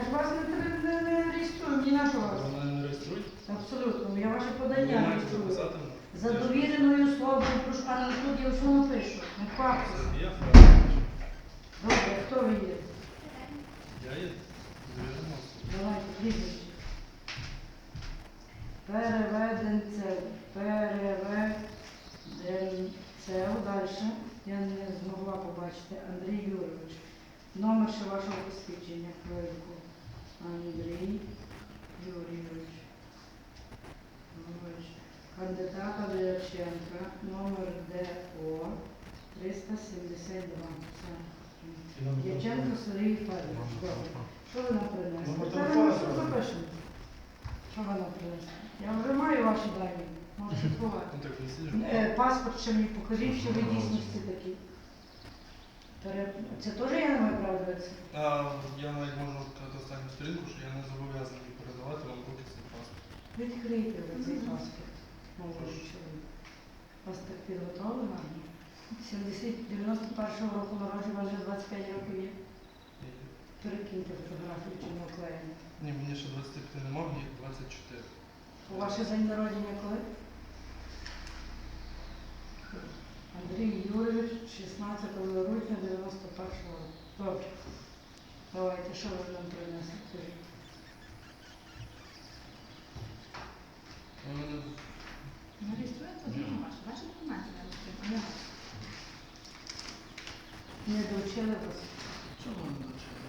Я ж вас не, не, не реєструю, ні на що вас. Мене не реєструють? Абсолютно, я ваше подання реєструю. За довіреною словом, прошу, а на тут я все напишу. Не хвапся. Я. Добре, хто ви є? Я є довірена. Давайте, прізвище. Переведенцев. Переведенцев. Далі. Я не змогла побачити. Андрій Юрович. Номер ще вашого посвідчення. Хвильку. Андрій Юрійович. Юрійович. Кандидата Ляченка. Номер ДО 372. Все. Дяченко Сергій Федорович. Добре. Що Та ви телефону запишемо. Що ви нам принесли? Я вже маю ваші дані. Можете ховати. Ну. Е, Паспорт ще мені покажіть, що ви дійсності такі. Це теж я не маю дивитися? А, я навіть можу сказати останню сторінку, що я не зобов'язаний передавати вам поки цей паспорт. Відкрийте ви цей паспорт. Молодий чоловік. Вас так підготовлено? 70 91-го року народження, у вас вже 25 років є. Перекиньте фотографію чи не оклеєно. Ні, мені ще 25 не мав, мені 24. У ваше день народження коли? Андрій Юрійович, 16 грудня 91 року. Добре. Давайте, що ви нам принесли? Мене Ну, реєструється дуже. Ваші документи не довчили вас? Чого ви не навчили?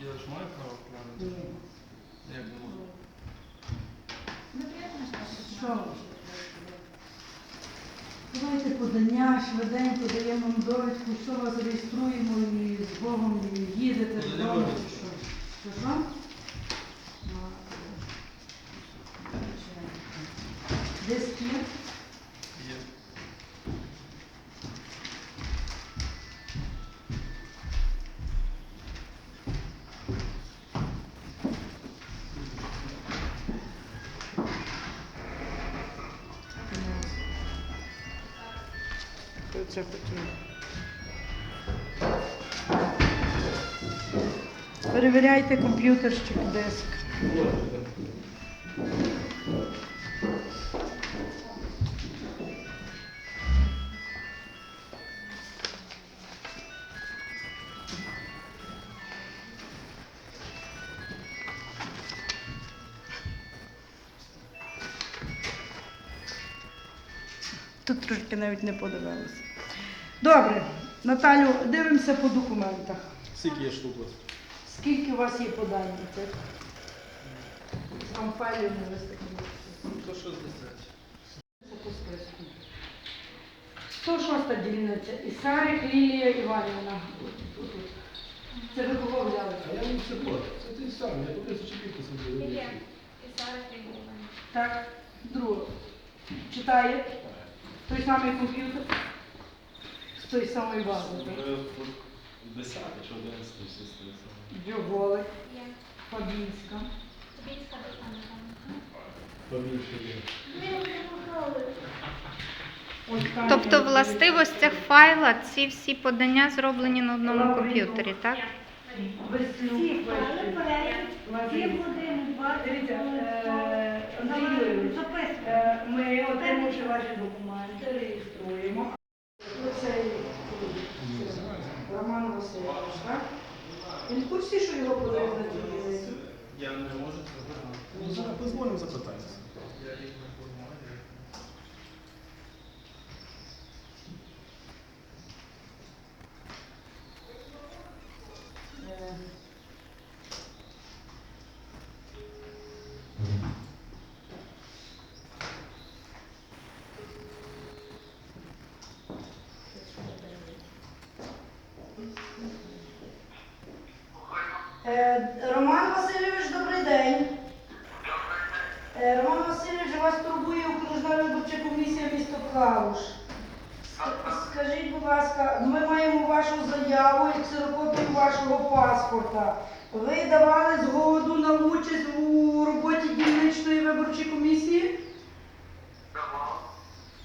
Я ж маю право вкладати. Ні. Як не можу? Ну, приємно, що? Давайте подання, швиденько даємо вам довідку, що вас реєструємо і з Богом і їдете додому. Що Що? що? Ну, Це хотів. Перевіряйте комп'ютерщик диск. Тут трошки навіть не подивилися. Добре, Наталю, дивимося по документах. Скільки є штук у вас? Скільки у вас є подань? Там файлів не вистачило. То 60. Це по списку. 106 дільниця. Ісарик Лілія Іванівна. Це ви кого взяли? А я не все платив. Це ти сам, я по тисячі підписів Є. зробив. І зараз приймемо. Так, друге. Читає. Той самий комп'ютер. З тої самої бази. так? Десятий чи одинадцятий всі стоїть. Дьоголик, Є. Фабінська. Побільше є. Ось Тобто в властивостях файла ці всі подання зроблені на одному комп'ютері, так? Веслюк. Дивіться, е, Андрій Юрійович, е, ми отримавши ваші документи, реєструємо. Оцей Роман Васильович, так? Він в курсі, що його подають на? Я не можу це. Ну, зараз позвонимо, запитаємося. Я їх не формую. Е, Е, Роман Васильович, добрий день. Е, Роман Васильович, вас турбує окружна виборча комісія місто. Ск- Скажіть, будь ласка, ми маємо вашу заяву і ксерокопію вашого паспорта. Ви давали згоду на участь у роботі дільничної виборчої комісії?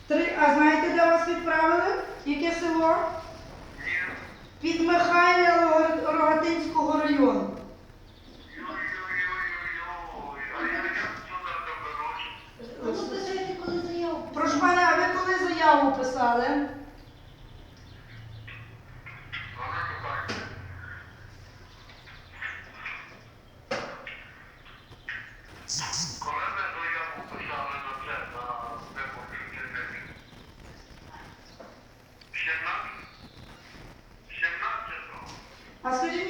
Три, а знаєте, де вас відправили? Яке село? Під Михайля Рогатинського району. А скажіть